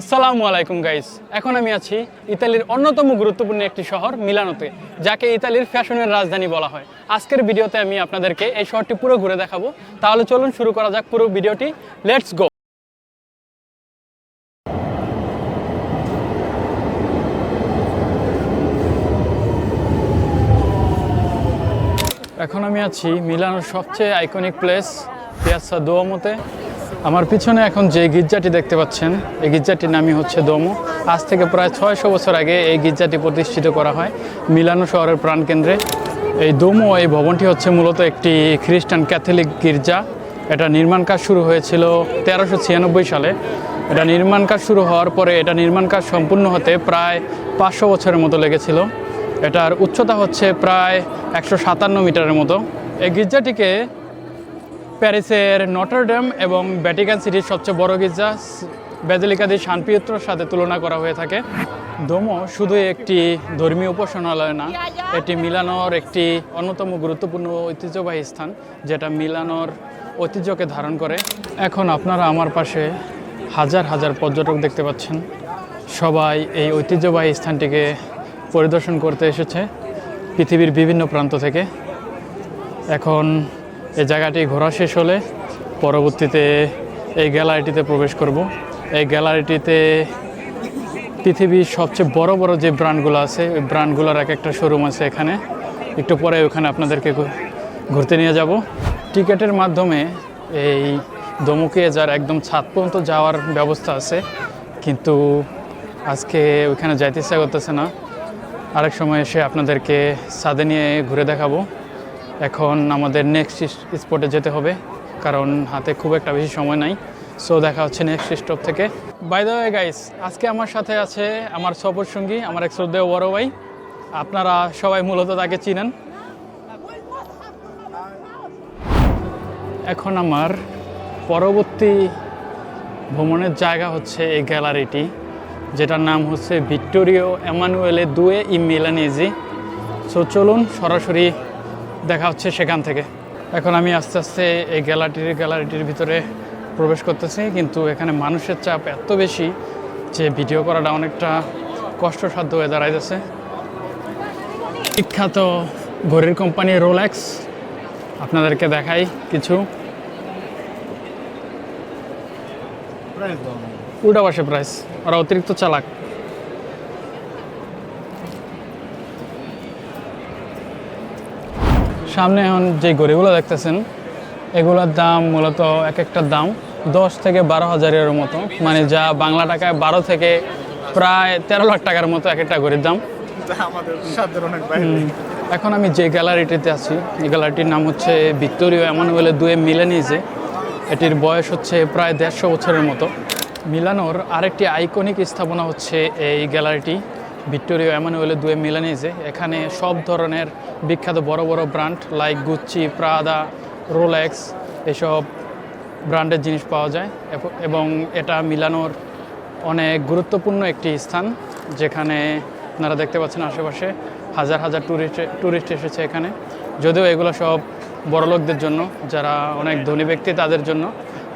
আসসালামু আলাইকুম গাইস এখন আমি আছি ইতালির অন্যতম গুরুত্বপূর্ণ একটি শহর, মিলানোতে, যাকে ইতালির ফ্যাশনের রাজধানী বলা হয়। আজকের ভিডিওতে আমি আপনাদেরকে এই শহরটি পুরো ঘুরে দেখাবো। তাহলে চলুন শুরু করা যাক পুরো ভিডিওটি। লেটস গো এখন আমি আছি মিলানোর সবচেয়ে আইকনিক প্লেস পিয়াসা দোয়ামোতে আমার পিছনে এখন যে গির্জাটি দেখতে পাচ্ছেন, এই গির্জাটির নামই হচ্ছে দোমো। আজ থেকে প্রায় ছয়শো বছর আগে এই গির্জাটি প্রতিষ্ঠিত করা হয় মিলানো শহরের প্রাণকেন্দ্রে। এই দোমো এই ভবনটি হচ্ছে মূলত একটি খ্রিস্টান ক্যাথলিক গির্জা। এটা নির্মাণ কাজ শুরু হয়েছিল তেরোশো ছিয়ানব্বই সালে। এটা নির্মাণ কাজ শুরু হওয়ার পরে এটা নির্মাণ কাজ সম্পূর্ণ হতে প্রায় পাঁচশো বছরের মতো লেগেছিল। এটার উচ্চতা হচ্ছে প্রায় একশো সাতান্ন মিটারের মতো। এই গির্জাটিকে প্যারিসের নটরডেম এবং ভ্যাটিকান সিটির সবচেয়ে বড় গির্জা বেজলিকাদি শানপিয়ত্রর সাথে তুলনা করা হয়ে থাকে। দোমো শুধু একটি ধর্মীয় উপাসনালয় না, এটি মিলানোর একটি অন্যতম গুরুত্বপূর্ণ ঐতিহ্যবাহী স্থান, যেটা মিলানোর ঐতিহ্যকে ধারণ করে। এখন আপনারা আমার পাশে হাজার হাজার পর্যটক দেখতে পাচ্ছেন। সবাই এই ঐতিহ্যবাহী স্থানটিকে পরিদর্শন করতে এসেছে, পৃথিবীর বিভিন্ন প্রান্ত থেকে। এখন এই জায়গাটি ঘোরা শেষ হলে পরবর্তীতে এই গ্যালারিটিতে প্রবেশ করব। এই গ্যালারিটিতে পৃথিবীর সবচেয়ে বড় বড় যে ব্র্যান্ডগুলো আছে, ওই ব্র্যান্ডগুলোর এক একটা শোরুম আছে এখানে। একটু পরে ওখানে আপনাদেরকে ঘুরতে নিয়ে যাব। টিকেটের মাধ্যমে এই দমুকিয়ে যার একদম ছাদ পর্যন্ত যাওয়ার ব্যবস্থা আছে, কিন্তু আজকে ওইখানে যাইতে ইচ্ছা করতেছে না। আরেক সময় এসে আপনাদেরকে ছাদে নিয়ে ঘুরে দেখাবো। এখন আমাদের নেক্সট স্পটে যেতে হবে, কারণ হাতে খুব একটা বেশি সময় নাই। সো দেখা হচ্ছে নেক্সট স্টপ থেকে। বাই দ্য গাইস আজকে আমার সাথে আছে আমার সফর সঙ্গী, আমার এক শ্রদ্ধেয় বড় ভাই। আপনারা সবাই মূলত তাকে চিনেন। এখন আমার পরবর্তী ভ্রমণের জায়গা হচ্ছে এই গ্যালারিটি, যেটার নাম হচ্ছে ভিক্টোরিও এমানুয়েলে দুয়ে ই মিলানিজি। সো চলুন সরাসরি দেখা হচ্ছে সেখান থেকে। এখন আমি আস্তে আস্তে এই গ্যালারিটির গ্যালারিটির ভিতরে প্রবেশ করতেছি। কিন্তু এখানে মানুষের চাপ এত বেশি যে ভিডিও করাটা অনেকটা কষ্টসাধ্য হয়ে দাঁড়াইতেছে। বিখ্যাত ঘড়ির কোম্পানি রোলেক্স। আপনাদেরকে দেখাই কিছু। উল্টা পাশে প্রাইস ওরা অতিরিক্ত চালাক। সামনে এখন যে ঘড়িগুলো দেখতেছেন, এগুলোর দাম মূলত এক একটার দাম, দশ থেকে বারো হাজারের মতো। মানে যা বাংলা টাকায় বারো থেকে প্রায় তেরো লাখ টাকার মতো এক একটা ঘড়ির দাম এখন আমি যে গ্যালারিটিতে আছি, এই গ্যালারিটির নাম হচ্ছে ভিক্টোরিও এমানুয়েলে দুয়ে মিলানিজে। এটির বয়স হচ্ছে প্রায় দেড়শো বছরের মতো। মিলানোর আরেকটি আইকনিক স্থাপনা হচ্ছে এই গ্যালারিটি। ভিক্টোরিও এমানুয়েলে দুয়ে মিলানিজে এখানে সব ধরনের বিখ্যাত বড় বড় brand like Gucci Prada Rolex এসব ব্র্যান্ডের জিনিস পাওয়া যায়। এবং এটা মিলানোর অনেক গুরুত্বপূর্ণ একটি স্থান, যেখানে আপনারা দেখতে পাচ্ছেন আশেপাশে হাজার হাজার ট্যুরিস্ট ট্যুরিস্ট এসেছে এখানে। যদিও এগুলো সব বড়লোকদের জন্য, যারা অনেক ধনী ব্যক্তি তাদের জন্য,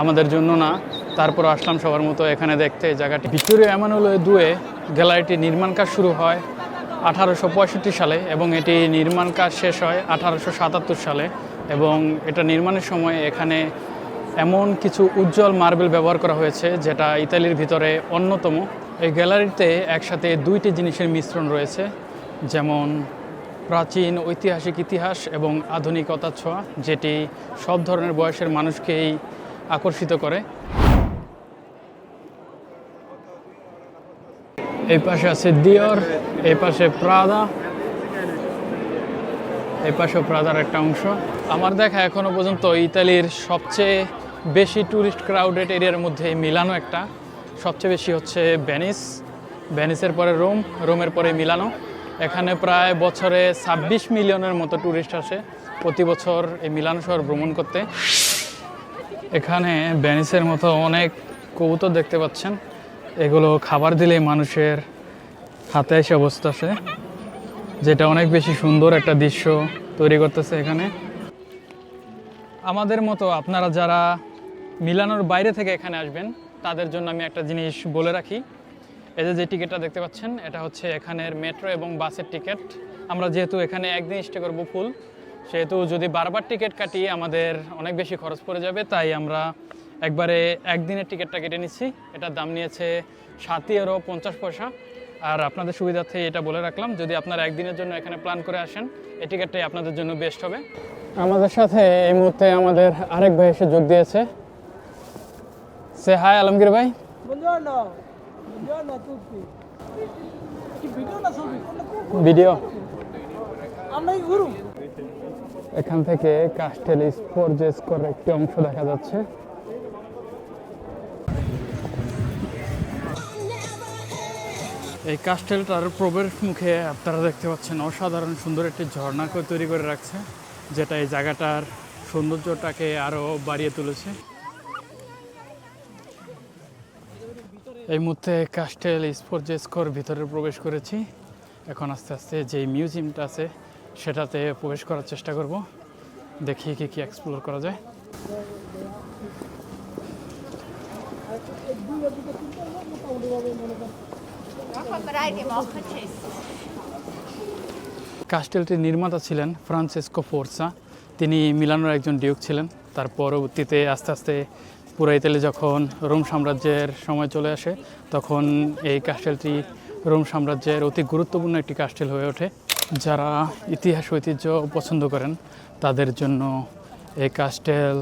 আমাদের জন্য না। তারপর আসলাম সবার মতো এখানে দেখতে। জায়গাটি ভিক্টোরিয়া এমানুয়েল দুয়ে গ্যালারিটি নির্মাণ কাজ শুরু হয় আঠারোশো পঁয়ষট্টি সালে এবং এটি নির্মাণ কাজ শেষ হয় আঠারোশো সাতাত্তর সালে এবং এটা নির্মাণের সময় এখানে এমন কিছু উজ্জ্বল মার্বেল ব্যবহার করা হয়েছে যেটা ইতালির ভিতরে অন্যতম। এই গ্যালারিতে একসাথে দুইটি জিনিসের মিশ্রণ রয়েছে, যেমন প্রাচীন ঐতিহাসিক ইতিহাস এবং আধুনিকতা ছোঁয়া, যেটি সব ধরনের বয়সের মানুষকেই আকর্ষিত করে। এই পাশে আছে দিয়র এই পাশে প্রাদা এই পাশেও প্রাদার একটা অংশ। আমার দেখা এখনও পর্যন্ত ইতালির সবচেয়ে বেশি ট্যুরিস্ট ক্রাউডেড এরিয়ার মধ্যে মিলানো একটা। সবচেয়ে বেশি হচ্ছে ভ্যানিস ভ্যানিসের পরে রোম রোমের পরে মিলানো এখানে প্রায় বছরে ছাব্বিশ মিলিয়নের মতো ট্যুরিস্ট আসে প্রতি বছর এই মিলানো শহর ভ্রমণ করতে। এখানে ভ্যানিসের মতো অনেক কবুতর দেখতে পাচ্ছেন। এগুলো খাবার দিলে মানুষের হাতে এসে বসতেছে যেটা অনেক বেশি সুন্দর একটা দৃশ্য তৈরি করতেছে এখানে। আমাদের মতো আপনারা যারা মিলানোর বাইরে থেকে এখানে আসবেন, তাদের জন্য আমি একটা জিনিস বলে রাখি। এই যে যে টিকিটটা দেখতে পাচ্ছেন, এটা হচ্ছে এখানের মেট্রো এবং বাসের টিকিট। আমরা যেহেতু এখানে একদিন স্টে করব ফুল, সেহেতু যদি বারবার টিকিট কাটি আমাদের অনেক বেশি খরচ পড়ে যাবে, তাই আমরা একবারে একদিনের টিকিটটা কেটে নিচ্ছি। এটার দাম নিয়েছে সাত ইউরো পঞ্চাশ পয়সা। আর আপনাদের সুবিধার্থে এটা বলে রাখলাম, যদি আপনারা একদিনের জন্য এখানে প্ল্যান করে আসেন, এই টিকিটটাই আপনাদের জন্য বেস্ট হবে। আমাদের সাথে এই মুহূর্তে আমাদের আরেক ভাই এসে যোগ দিয়েছে। সে হাই আলমগীর ভাই। ভিডিও এখান থেকে কাস্টেল স্পোর্জেস করে একটি অংশ দেখা যাচ্ছে। এই কাস্টেলটার প্রবেশ মুখে আপনারা দেখতে পাচ্ছেন, অসাধারণ সুন্দর একটি ঝর্ণা তৈরি করে রাখছে, যেটা এই জায়গাটার সৌন্দর্যটাকে আরও বাড়িয়ে তুলেছে। এই মুহূর্তে কাস্টেল স্পোর্জেসকোর ভিতরে প্রবেশ করেছি, এখন আস্তে আস্তে যে মিউজিয়ামটা আছে, সেটাতে প্রবেশ করার চেষ্টা করব, দেখি কি কি এক্সপ্লোর করা যায়। কাস্টেলটির নির্মাতা ছিলেন ফ্রান্সিসকো ফোর্সা তিনি মিলানোর একজন ডিউক ছিলেন তার পরবর্তীতে আস্তে আস্তে পুরো ইতালি যখন রোম সাম্রাজ্যের সময় চলে আসে তখন এই কাস্টেলটি রোম সাম্রাজ্যের অতি গুরুত্বপূর্ণ একটি কাস্টেল হয়ে ওঠে যারা ইতিহাস ঐতিহ্য পছন্দ করেন তাদের জন্য এই কাস্টেল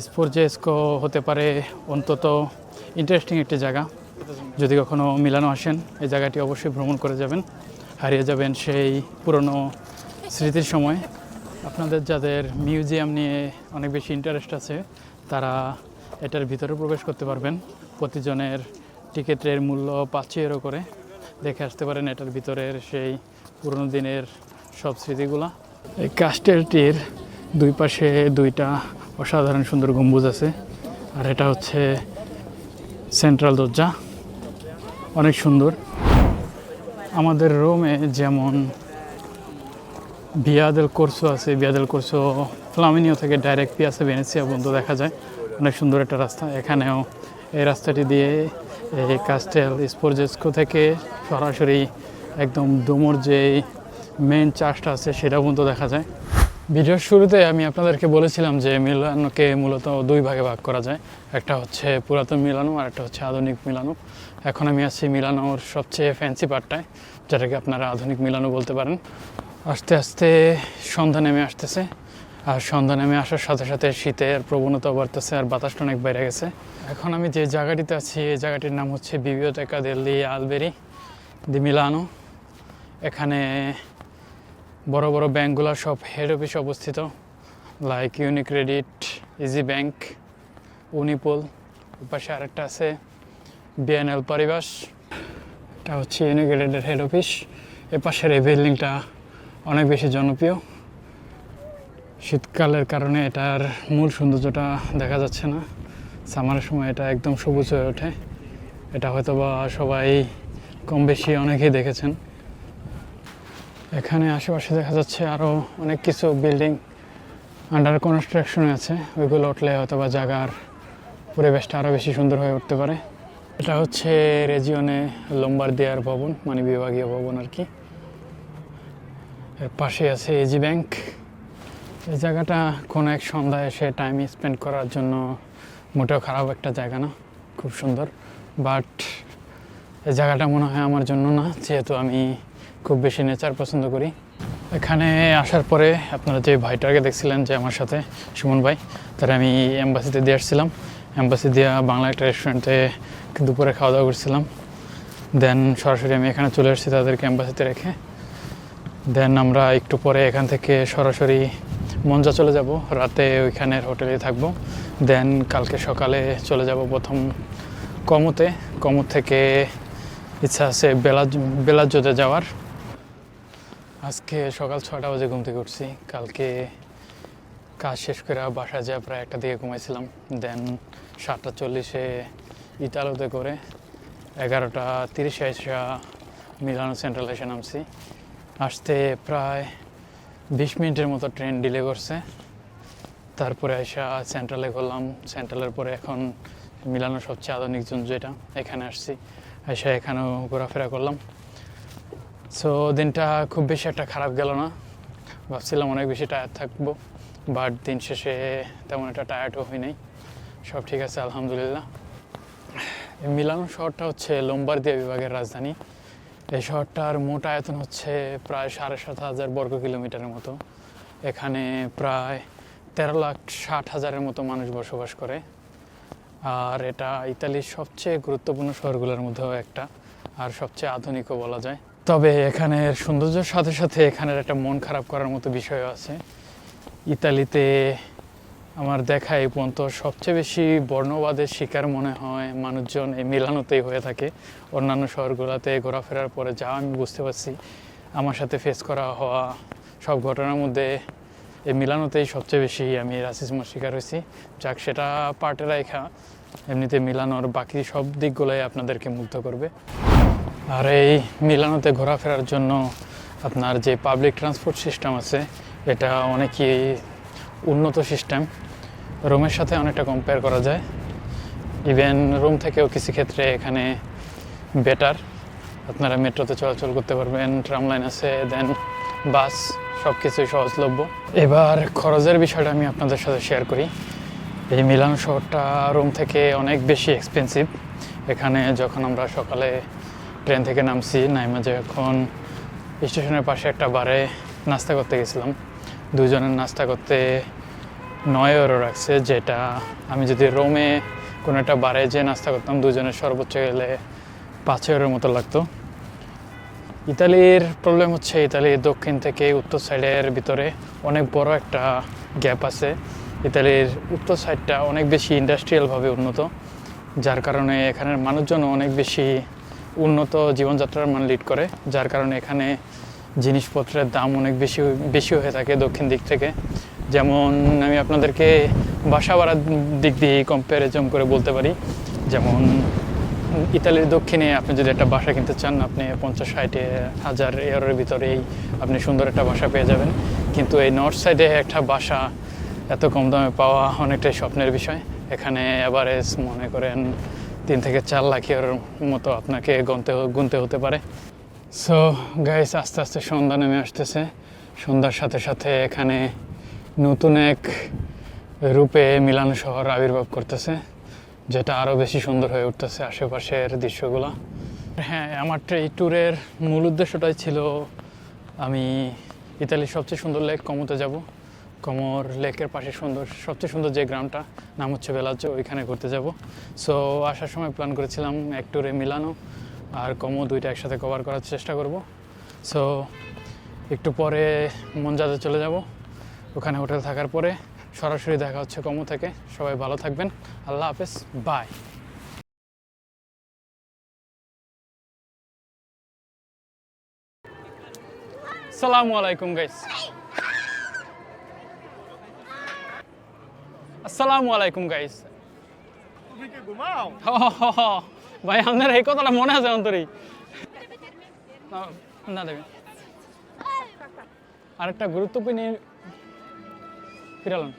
স্পোর্জেস্কো হতে পারে অন্তত ইন্টারেস্টিং একটি জায়গা যদি কখনো মিলানো আসেন, এই জায়গাটি অবশ্যই ভ্রমণ করে যাবেন। হারিয়ে যাবেন সেই পুরনো স্মৃতির সময়। আপনাদের যাদের মিউজিয়াম নিয়ে অনেক বেশি ইন্টারেস্ট আছে, তারা এটার ভিতরে প্রবেশ করতে পারবেন। প্রতিজনের টিকিটের মূল্য পাঁচ ইউরো করে দেখে আসতে পারেন এটার ভিতরের সেই পুরনো দিনের সব স্মৃতিগুলা। এই কাস্টেলটির দুই পাশে দুইটা অসাধারণ সুন্দর গম্বুজ আছে, আর এটা হচ্ছে সেন্ট্রাল দরজা। অনেক সুন্দর। আমাদের রোমে যেমন বিয়াদেল কোর্সো আছে বিয়াদেল কোর্সো ফ্লামিনিও থেকে ডাইরেক্ট পিয়াসে ভেনেসিয়া পর্যন্ত দেখা যায়। অনেক সুন্দর একটা রাস্তা। এখানেও এই রাস্তাটি দিয়ে এই কাস্টেল স্পোর্জেস্কো থেকে সরাসরি একদম ডোমোর যে মেন চার্চটা আছে সেটা পর্যন্ত দেখা যায়। ভিডিওর শুরুতে আমি আপনাদেরকে বলেছিলাম যে মিলানোকে মূলত দুই ভাগে ভাগ করা যায়। একটা হচ্ছে পুরাতন মিলানো আর একটা হচ্ছে আধুনিক মিলানো এখন আমি আছি মিলানোর সবচেয়ে ফ্যান্সি পার্টটায় যেটাকে আপনারা আধুনিক মিলানো বলতে পারেন। আস্তে আস্তে সন্ধ্যা নেমে আসতেছে, আর সন্ধ্যা নেমে আসার সাথে সাথে শীতের প্রবণতা বাড়তেছে আর বাতাসটা অনেক বেড়ে গেছে। এখন আমি যে জায়গাটিতে আছি, এই জায়গাটির নাম হচ্ছে বিবিওটেকা দিল্লি আলবেরি দি মিলানো। এখানে বড় বড় ব্যাংকগুলো সব হেড অফিস অবস্থিত like unique credit easy bank উনিপোল পাশে আরেকটা আছে বিএনএল পরিবাস এটা হচ্ছে ইউনিক ক্রেডিটের হেড অফিস এ পাশের এই বিল্ডিংটা অনেক বেশি জনপ্রিয়। শীতকালের কারণে এটার মূল সৌন্দর্যটা দেখা যাচ্ছে না। সামারের সময় এটা একদম সবুজ হয়ে ওঠে। এটা হয়তো বা সবাই কম বেশি অনেকেই দেখেছেন। এখানে আশেপাশে দেখা যাচ্ছে আরও অনেক কিছু বিল্ডিং আন্ডার কনস্ট্রাকশনে আছে। ওইগুলো উঠলে হয়তো বা জায়গার পরিবেশটা আরও বেশি সুন্দর হয়ে উঠতে পারে। এটা হচ্ছে রেজিওনে লোম্বার্দিয়ার ভবন মানে বিভাগীয় ভবন আর কি। এর পাশে আছে এজি ব্যাংক এই জায়গাটা কোনো এক সন্ধ্যায় এসে টাইম স্পেন্ড করার জন্য মোটেও খারাপ একটা জায়গা না, খুব সুন্দর। বাট এই জায়গাটা মনে হয় আমার জন্য না, যেহেতু আমি খুব বেশি নেচার পছন্দ করি। এখানে আসার পরে আপনারা যে ভাইটাকে দেখছিলেন যে আমার সাথে, সুমন ভাই, তারা আমি এম্বাসিতে দিয়ে আসছিলাম। এম্বাসি দিয়ে বাংলা একটা রেস্টুরেন্টে দুপুরে খাওয়া দাওয়া করছিলাম। দেন সরাসরি আমি এখানে চলে এসেছি তাদেরকে অ্যাম্বাসিতে রেখে। দেন আমরা একটু পরে এখান থেকে সরাসরি মঞ্জা চলে যাব। রাতে ওইখানের হোটেলে থাকব। দেন কালকে সকালে চলে যাব প্রথম কমতে। কমত থেকে ইচ্ছা আছে বেলা বেলাজোতে যাওয়ার। আজকে সকাল ছটা বাজে ঘুম থেকে উঠছি। কালকে কাজ শেষ করে বাসা যা প্রায় একটা দিকে ঘুমাইছিলাম। দেন সাতটা চল্লিশে ইতালোতে করে এগারোটা তিরিশে এসে মিলানো সেন্ট্রাল এসে নামছি। আসতে প্রায় বিশ মিনিটের মতো ট্রেন ডিলে করছে। তারপরে এসে সেন্ট্রালে করলাম। সেন্ট্রালের পরে এখন মিলানো সবচেয়ে আধুনিক জোন যেটা, এখানে আসছি। এসে এখানেও ঘোরাফেরা করলাম। সো দিনটা খুব বেশি একটা খারাপ গেল না। ভাবছিলাম অনেক বেশি টায়ার্ড থাকব বাট দিন শেষে তেমন একটা টায়ার্ডও হই নাই। সব ঠিক আছে, আলহামদুলিল্লাহ। মিলানো শহরটা হচ্ছে লোম্বারদিয়া বিভাগের রাজধানী। এই শহরটার মোট আয়তন হচ্ছে প্রায় সাড়ে সাত হাজার বর্গ কিলোমিটারের মতো। এখানে প্রায় তেরো লাখ ষাট হাজারের মতো মানুষ বসবাস করে। আর এটা ইতালির সবচেয়ে গুরুত্বপূর্ণ শহরগুলোর মধ্যেও একটা, আর সবচেয়ে আধুনিকও বলা যায়। তবে এখানের সৌন্দর্যের সাথে সাথে এখানের একটা মন খারাপ করার মতো বিষয়ও আছে। ইতালিতে আমার দেখা এই পর্যন্ত সবচেয়ে বেশি বর্ণবাদের শিকার মনে হয় মানুষজন এই মিলানোতেই হয়ে থাকে। অন্যান্য শহরগুলোতে ঘোরাফেরার পরে যা আমি বুঝতে পারছি, আমার সাথে ফেস করা হওয়া সব ঘটনার মধ্যে এই মিলানোতেই সবচেয়ে বেশি আমি রাসিজমের শিকার হয়েছি। যাক, সেটা পার্টে রাখা এমনিতে মিলানোর বাকি সব দিকগুলোই আপনাদেরকে মুগ্ধ করবে। আর এই মিলানোতে ঘোরাফেরার জন্য আপনার যে পাবলিক ট্রান্সপোর্ট সিস্টেম আছে, এটা অনেকই উন্নত সিস্টেম রোমের সাথে অনেকটা কম্পেয়ার করা যায়। ইভেন রোম থেকেও কিছু ক্ষেত্রে এখানে বেটার আপনারা মেট্রোতে চলাচল করতে পারবেন ট্রাম লাইন আছে দেন বাস সব কিছুই সহজলভ্য। এবার খরচের বিষয়টা আমি আপনাদের সাথে শেয়ার করি। এই মিলান শহরটা রোম থেকে অনেক বেশি এক্সপেন্সিভ এখানে যখন আমরা সকালে ট্রেন থেকে নামছি, নাইমা যখন স্টেশনের পাশে একটা বারে নাস্তা করতে গেছিলাম। দুজনের নাস্তা করতে নয় ইউরো রাখছে, যেটা আমি যদি রোমে কোনো একটা বারে যে নাস্তা করতাম, দুজনের সর্বোচ্চ গেলে পাঁচ ইউরোর মতো লাগতো। ইতালির প্রবলেম হচ্ছে ইতালির দক্ষিণ থেকে উত্তর সাইডের ভিতরে অনেক বড় একটা গ্যাপ আছে। ইতালির উত্তর সাইডটা অনেক বেশি ইন্ডাস্ট্রিয়ালভাবে উন্নত, যার কারণে এখানের মানুষজন অনেক বেশি উন্নত জীবনযাত্রার মান লিড করে, যার কারণে এখানে জিনিসপত্রের দাম অনেক বেশি বেশি হয়ে থাকে দক্ষিণ দিক থেকে। যেমন আমি আপনাদেরকে বাসা ভাড়ার দিক দিয়ে কম্প্যারিজন করে বলতে পারি। যেমন ইতালির দক্ষিণে আপনি যদি একটা বাসা কিনতে চান, আপনি পঞ্চাশ ষাট হাজার এয়ারের ভিতরেই আপনি সুন্দর একটা বাসা পেয়ে যাবেন। কিন্তু এই নর্থ সাইডে একটা বাসা এত কম দামে পাওয়া অনেকটাই স্বপ্নের বিষয়। এখানে অ্যাভারেজ মনে করেন তিন থেকে চার লাখের মতো আপনাকে গুনতে গুনতে হতে পারে। সো গাইস আস্তে আস্তে সন্ধ্যা নেমে আসতেছে। সন্ধ্যার সাথে সাথে এখানে নতুন এক রূপে মিলান শহর আবির্ভাব করতেছে, যেটা আরও বেশি সুন্দর হয়ে উঠতেছে আশেপাশের দৃশ্যগুলো। হ্যাঁ আমার এই ট্যুরের মূল উদ্দেশ্যটাই ছিল আমি ইতালির সবচেয়ে সুন্দর লেক কমোতে যাব। কমর, লেকের পাশে সুন্দর, সবচেয়ে সুন্দর যে গ্রামটা, নাম হচ্ছে বেলাজ্জো ওইখানে ঘুরতে যাব। সো আসার সময় প্ল্যান করেছিলাম এক ট্যুরে মিলানো, আর কমো দুইটা একসাথে কভার করার চেষ্টা করব। সো একটু পরে মনজাতে চলে যাব। ওখানে হোটেল থাকার পরে সরাসরি দেখা হচ্ছে কমো থেকে। সবাই ভালো থাকবেন। আল্লাহ হাফেজ। বাই সালামু আলাইকুম গাইস আসসালামু আলাইকুম গাইস তুমি কি ঘুমাও? ভাই আপনার এই কথাটা মনে আছে অন্তরি? না দেবেন আরেকটা গুরুত্বপূর্ণ ফিরালাম।